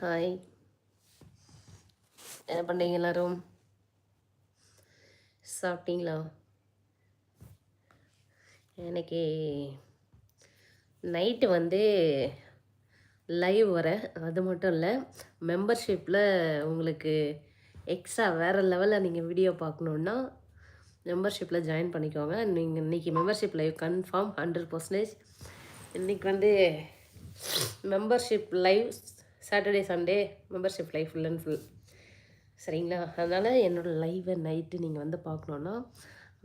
Hi என்ன பண்ணுறீங்க எல்லாரும்? சாப்பிட்டீங்களா? எனக்கு நைட்டு வந்து லைவ் வர அது மட்டும் இல்லை மெம்பர்ஷிப்பில் உங்களுக்கு எக்ஸ்ட்ரா வேறு லெவலில் நீங்கள் வீடியோ பார்க்கணுன்னா மெம்பர்ஷிப்பில் ஜாயின் பண்ணிக்கோங்க. நீங்கள் இன்றைக்கி membership live confirm hundred percentage இன்றைக்கி வந்து membership live Saturday Sunday membership life full and full சரிங்களா? அதனால் என்னோடய லைவை நைட்டு நீங்கள் வந்து பார்க்கணுன்னா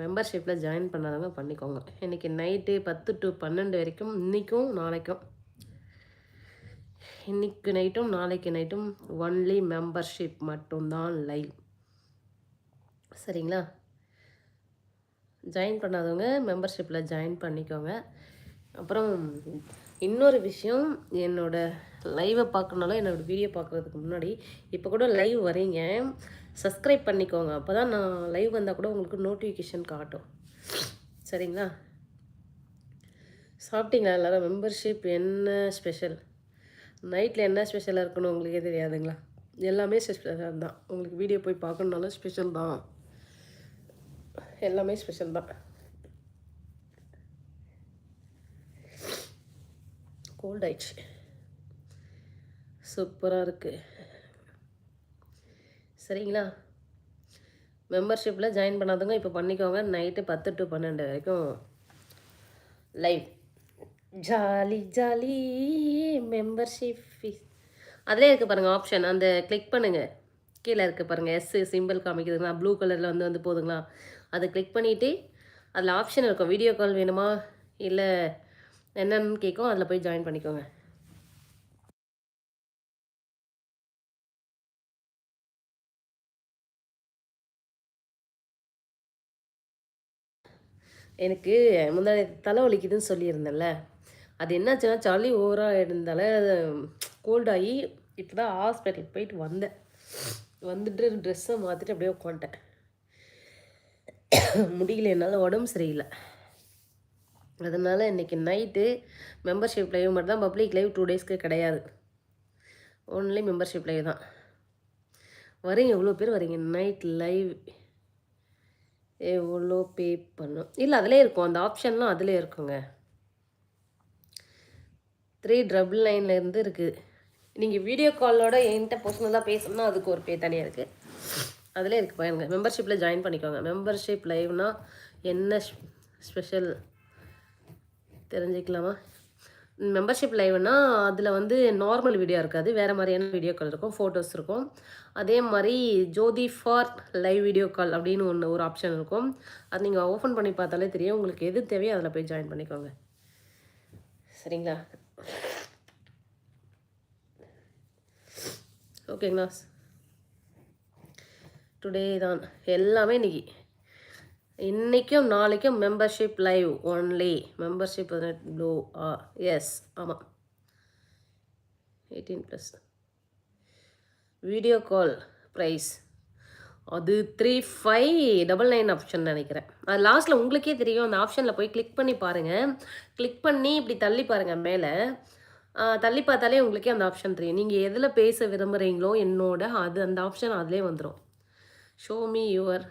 மெம்பர்ஷிப்பில் ஜாயின் பண்ணாதவங்க பண்ணிக்கோங்க. இன்றைக்கி நைட்டு பத்து டு பன்னெண்டு வரைக்கும் இன்றைக்கும் நாளைக்கும். இன்றைக்கு நைட்டும் நாளைக்கு நைட்டும் ஒன்லி மெம்பர்ஷிப் மட்டும்தான் லைவ் சரிங்களா? ஜாயின் பண்ணாதவங்க மெம்பர்ஷிப்பில் ஜாயின் பண்ணிக்கோங்க. அப்புறம் இன்னொரு விஷயம் என்னோட லைவை பார்க்கணுனாலும் என்னோடய வீடியோ பார்க்குறதுக்கு முன்னாடி இப்போ கூட லைவ் வரீங்க. சப்ஸ்கிரைப் பண்ணிக்கோங்க. அப்போ தான் நான் லைவ் வந்தால் கூட உங்களுக்கு நோட்டிஃபிகேஷன் காட்டும். சரிங்களா? சாப்பிட்டீங்களா எல்லோரும்? மெம்பர்ஷிப் என்ன ஸ்பெஷல் நைட்டில் என்ன ஸ்பெஷலாக இருக்கணும் உங்களுக்கே தெரியாதுங்களா? எல்லாமே ஸ்பெஷலாக தான். உங்களுக்கு வீடியோ போய் பார்க்கணுனாலும் ஸ்பெஷல் தான். எல்லாமே ஸ்பெஷல் தான். கோல்ட் ஆயிடுச்சு. சூப்பராக இருக்குது சரிங்களா? மெம்பர்ஷிப்பில் ஜாயின் பண்ணாதவங்க இப்போ பண்ணிக்கோங்க. நைட்டு பத்து டு பன்னெண்டு வரைக்கும் live jolly jolly membership fees அதிலே இருக்குது பாருங்கள் ஆப்ஷன் அந்த கிளிக் பண்ணுங்கள் கீழே இருக்குது பாருங்கள் எஸ் சிம்பிள் காமிக்குதுங்களா? ப்ளூ கலரில் வந்து வந்து போதுங்களா? அதை கிளிக் பண்ணிவிட்டு அதில் ஆப்ஷன் இருக்கும். வீடியோ கால் வேணுமா? இல்லை என்னென்னு கேட்கும் அதில் போய் ஜாயின் பண்ணிக்கோங்க. எனக்கு முன்னாடி தலை வலிக்குதுன்னு சொல்லியிருந்தேன்ல. அது என்னாச்சுன்னா சளி ஓவராக இருந்தால கோல்டாகி இப்போ தான் ஹாஸ்பிட்டலுக்கு போயிட்டு வந்தேன். வந்துட்டு ட்ரெஸ்ஸை மாற்றிட்டு அப்படியே உட்காந்துட்டேன். முடியல என்னால் உடம்பு சரியில்லை. அதனால் இன்றைக்கி நைட்டு மெம்பர்ஷிப் லைவ் மட்டும் தான் பப்ளிக் லைவ் டூ டேஸ்க்கு கிடையாது. ஓன்லி மெம்பர்ஷிப் லைவ் தான். வரீங்க எவ்வளோ பேர் வரீங்க. நைட் லைவ் எவ்வளோ பே பண்ணும்? இல்லை அதிலே இருக்கும். அந்த ஆப்ஷன்லாம் அதிலே இருக்குங்க. த்ரீ ட்ரபிள் நைன்லேருந்து இருக்குது நீங்கள் வீடியோ காலோட என்கிட்ட பர்சனலாக பேசணும்னா அதுக்கு ஒரு பே தனியாக இருக்குது அதிலே இருக்குது பாருங்க. மெம்பர்ஷிப்பில் ஜாயின் பண்ணிக்கோங்க. மெம்பர்ஷிப் லைவ்னால் என்ன ஸ்பெஷல் தெரிஞ்சுக்கலாமா? மெம்பர்ஷிப் லைவ்னா அதில் வந்து நார்மல் வீடியோ இருக்காது. வேறு மாதிரியான வீடியோ கால் இருக்கும் ஃபோட்டோஸ் இருக்கும். அதே மாதிரி Jothi for live video call அப்படின்னு ஒன்று ஒரு ஆப்ஷன் இருக்கும். அது நீங்கள் ஓப்பன் பண்ணி பார்த்தாலே தெரியும். உங்களுக்கு எது தேவையோ அதில் போய் ஜாயின் பண்ணிக்கோங்க. சரிங்களா? ஓகேங்களா டுடே தான். எல்லாமே இன்றைக்கி இன்றைக்கும் நாளைக்கும் membership live only membership blue ஆ எஸ் ஆமாம் eighteen plus video call price அது three five double nine option நினைக்கிறேன். அது லாஸ்ட்டில் உங்களுக்கே தெரியும். அந்த ஆப்ஷனில் போய் கிளிக் பண்ணி பாருங்கள் கிளிக் பண்ணி இப்படி தள்ளி பாருங்கள் மேலே. தள்ளி பார்த்தாலே உங்களுக்கே அந்த ஆப்ஷன் தெரியும். நீங்கள் எதில் பேச விரும்புகிறீங்களோ என்னோட அது அந்த ஆப்ஷன் அதிலே வந்துடும் show me your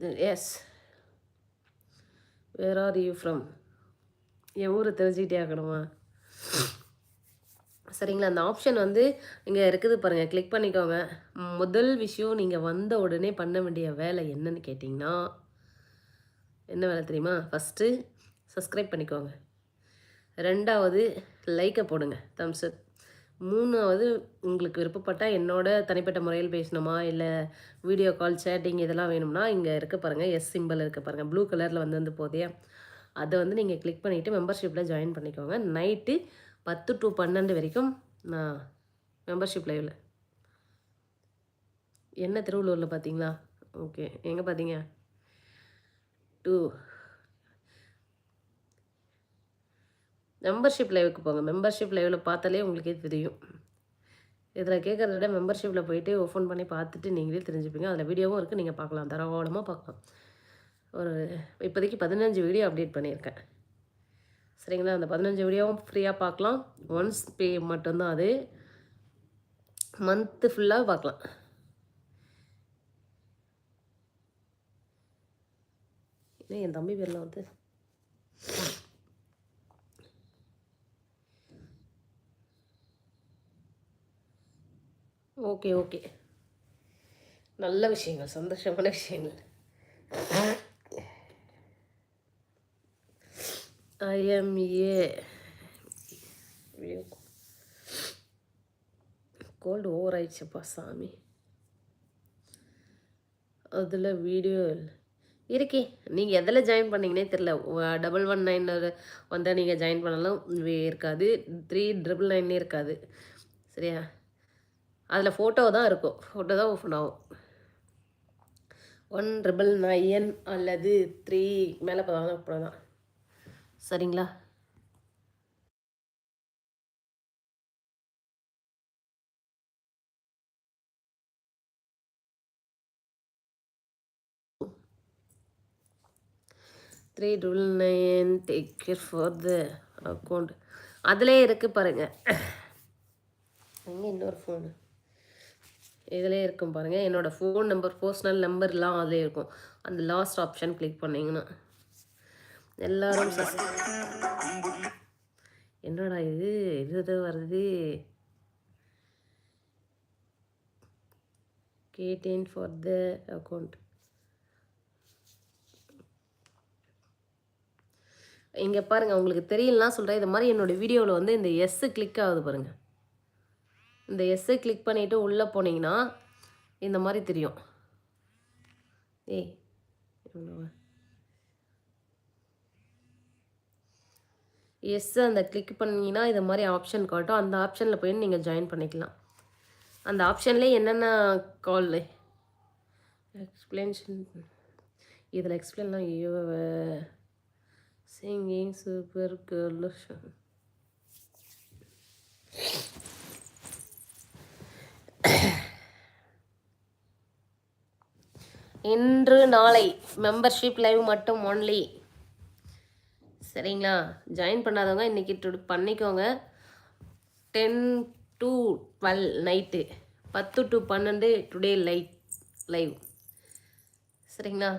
yes where are you from என் ஊரை தெரிஞ்சுக்கிட்டே ஆகணுமா சரிங்களா அந்த ஆப்ஷன் வந்து இங்கே இருக்குது பாருங்கள் கிளிக் பண்ணிக்கோங்க. முதல் விஷயம் நீங்கள் வந்த உடனே பண்ண வேண்டிய வேலை என்னன்னு கேட்டிங்கன்னா என்ன வேலை தெரியுமா? ஃபஸ்ட்டு சப்ஸ்கிரைப் பண்ணிக்கோங்க. ரெண்டாவது லைக்கை போடுங்க. தம்ஸ் அப் மூணாவது உங்களுக்கு விருப்பப்பட்டால் என்னோட தனிப்பட்ட முறையில் பேசணுமா? இல்லை வீடியோ கால் சேட்டிங் இதெல்லாம் வேணும்னா இங்கே இருக்க பாருங்கள் எஸ் சிம்பிள் இருக்க பாருங்கள் ப்ளூ கலரில் வந்து வந்து போதே அதை வந்து நீங்கள் கிளிக் பண்ணிவிட்டு மெம்பர்ஷிப்பில் ஜாயின் பண்ணிக்கோங்க. நைட்டு பத்து டு பன்னெண்டு வரைக்கும் நான் மெம்பர்ஷிப் லைவில் என்ன திருவள்ளூரில் பார்த்தீங்களா? ஓகே எங்கே பார்த்தீங்க? டூ மெம்பர்ஷிப் லைவுக்கு போங்க. மெம்பர்ஷிப் லைவில் பார்த்தாலே உங்களுக்கே தெரியும். இதில் கேட்குறத விட மெம்பர்ஷிப்பில் போயிட்டு ஓப்பன் பண்ணி பார்த்துட்டு நீங்களே தெரிஞ்சுப்பீங்க. அதில் வீடியோவும் இருக்குது நீங்கள் பார்க்கலாம். தாராளமாக பார்க்கலாம். ஒரு இப்போதைக்கு பதினஞ்சு வீடியோ அப்டேட் பண்ணியிருக்கேன். சரிங்களா? அந்த பதினஞ்சு வீடியோவும் ஃப்ரீயாக பார்க்கலாம். ஒன்ஸ் பே மட்டும்தான் அது. மந்த்து ஃபுல்லாக பார்க்கலாம். ஏன் என் தம்பி பேரில் வந்து ஓகே ஓகே. நல்ல விஷயங்கள் சந்தோஷமான விஷயங்கள். ஐஎம்ஏ கோல்டு ஓவர் ஆயிடுச்சுப்பா சாமி. அதில் வீடியோ இருக்கே நீங்கள் எதில் ஜாயின் பண்ணீங்கன்னே தெரில டபுள் ஒன் நைன் வந்தால் நீங்கள் ஜாயின் பண்ணலாம். இருக்காது. த்ரீ ட்ரிபிள் நைன்னே இருக்காது. சரியா? அதில் ஃபோட்டோ தான் இருக்கும். ஃபோட்டோ தான் ஓப்பன் ஆகும். ஒன் ட்ரிபிள் நைன் அல்லது த்ரீ மேலே பார்த்தா அப்புறம் தான். சரிங்களா? Three double nine take care for the account அதிலே இருக்குது பாருங்கள் அங்கே இன்னொரு ஃபோனு இதிலே இருக்கும் பாருங்கள் என்னோடய ஃபோன் நம்பர் பர்சனல் நம்பர்லாம் அதிலே இருக்கும். அந்த லாஸ்ட் ஆப்ஷன் கிளிக் பண்ணிங்கன்னா. எல்லாரும் என்னடா இது? இது வருது. கேட்டேன் ஃபார் த அக்கௌண்ட் இங்கே பாருங்கள் உங்களுக்கு தெரியலனா சொல்கிறேன் இது மாதிரி என்னோட வீடியோவில் வந்து இந்த எஸ்ஸு கிளிக் ஆகுது பாருங்கள் இந்த எஸ்ஸை கிளிக் பண்ணிவிட்டு உள்ளே போனீங்கன்னா இந்த மாதிரி தெரியும். ஏய் இவ்வளவா? எஸ் அந்த கிளிக் பண்ணிங்கன்னா இது மாதிரி ஆப்ஷன் காட்டும். அந்த ஆப்ஷனில் போய் நீங்கள் ஜாயின் பண்ணிக்கலாம். அந்த ஆப்ஷன்லேயே என்னென்ன கால் எக்ஸ்பிளேஷன் இதில் எக்ஸ்பிளைன்லாம் ஐயோ சிங்கிங் சூப்பர் கேர்ள் இன்று நாளை. மெம்பர்ஷிப் லைவ் மட்டும் ஒன்லி சரிங்களா? ஜாயின் பண்ணாதவங்க இன்றைக்கி பண்ணிக்கோங்க. டென் டு டுவெல் நைட்டு பத்து டு பன்னெண்டு டுடே லைட் லைவ் சரிங்களா?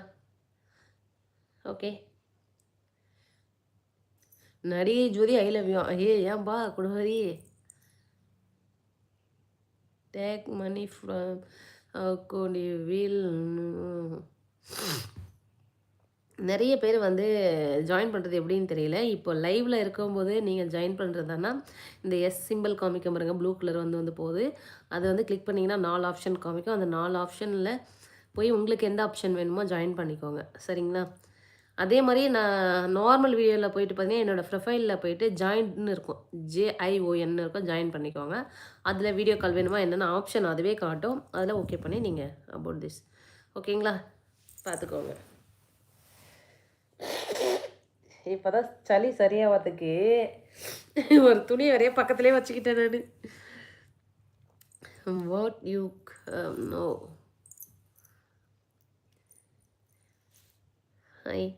ஓகே நடிகை ஜோதி ஐ லவ் யூ ஐயே ஏன்பா குடுவரி டேக் மணி ஃப்ரம் அக்கௌண்ட் வீல் நிறைய பேர் வந்து ஜாயின் பண்ணுறது எப்படின்னு தெரியல. இப்போ லைவில் இருக்கும்போது நீங்கள் ஜாயின் பண்ணுறதுனா இந்த எஸ் சிம்பிள் காமிக்க பாருங்கள் ப்ளூ கலர் வந்து வந்து போகுது. அதை வந்து கிளிக் பண்ணிங்கன்னா நாலு ஆப்ஷன் காமிக்கும். அந்த நாலு ஆப்ஷனில் போய் உங்களுக்கு எந்த ஆப்ஷன் வேணுமோ ஜாயின் பண்ணிக்கோங்க. சரிங்களா? அதே மாதிரி நான் நார்மல் வீடியோவில் போயிட்டு பார்த்தீங்கன்னா என்னோடய ப்ரொஃபைலில் போயிட்டு ஜாயின்னு இருக்கும். ஜேஐஓஎன் இருக்கும். ஜாயின் பண்ணிக்கோங்க. அதில் வீடியோ கால் வேணுமா என்னென்ன ஆப்ஷன் அதுவே காட்டும். அதில் ஓகே பண்ணி நீங்கள் அபவுட் திஸ் ஓகேங்களா பார்த்துக்கோங்க இப்போ தான் சளி சரியாகிறதுக்கு ஒரு துணி வரைய பக்கத்துலேயே வச்சுக்கிட்டேன் நான். What you know hi